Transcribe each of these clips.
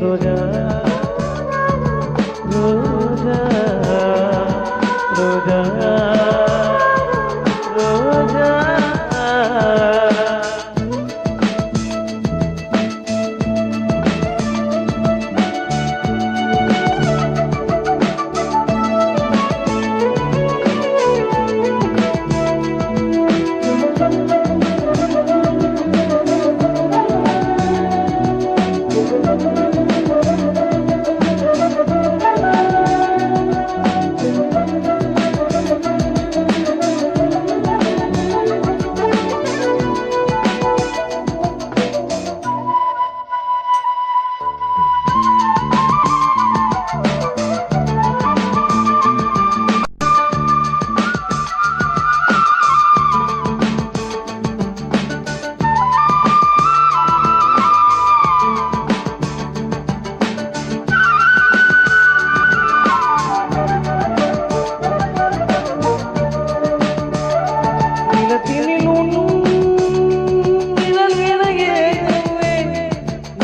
cuando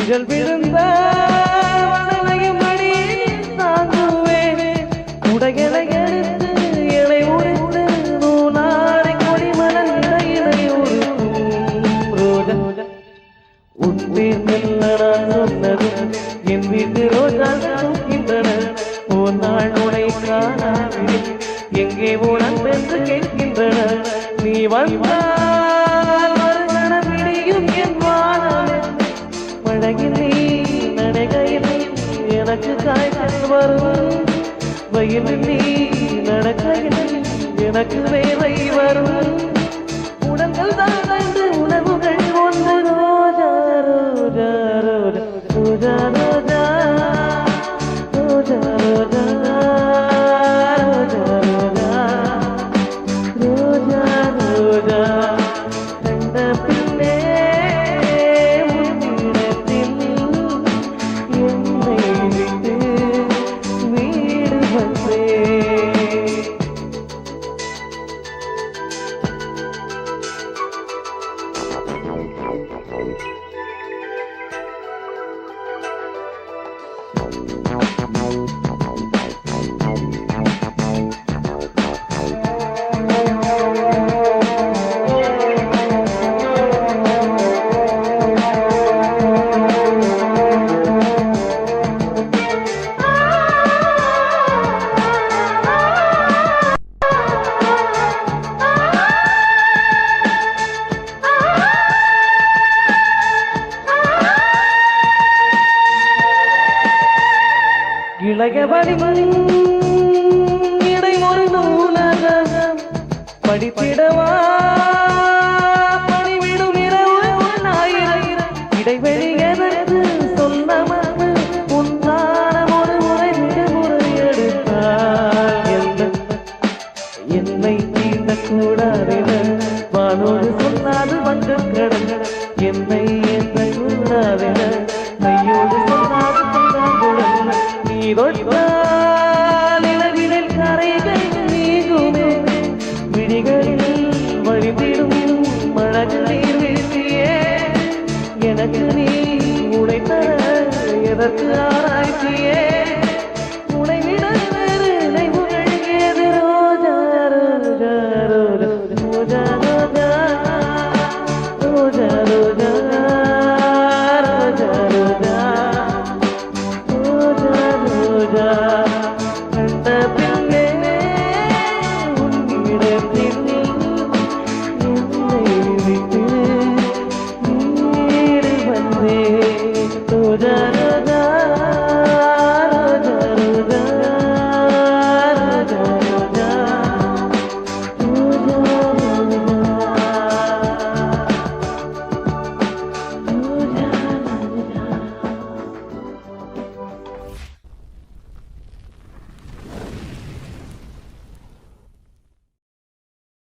ஊஞ்சல் விழுந்த வடலையும் அடியில் தாங்குவேன். உடைகளை எடுத்து இலை உரித்து நூலாரை கொடிமலன் இடையிலை உருத்தும் உன்பேர் மெல்ல நான் ரோஜா தூக்கின்றன நாள் உடை காணாவிடு எங்கே போன காய்ச்சல் வரும். வயலில் நீ நடக்கையில் எனக்கு வேலை வரும். இலக வலிமை இடைமொரு நூலகம் படித்திடவா? பணிவிடும் இரவு ஆயிரம் இடைவெளி எதற்கு சொன்னமது உன்தானம் ஒரு முறை மிக முறை எடுத்தால் என்னை தீண்டக்கூடாதென வானோடு சொன்னாது வந்து கடந்த. என்னை என்ன கூடாதென தொட்டால் இளவினில் கரைகள் நீங்குமே. விழிகளில் வழிந்திடும் மழகு நீர் வீழ்த்தியே எனக்கு நீ உடைத்தர எதற்கு ஆராய்ச்சியே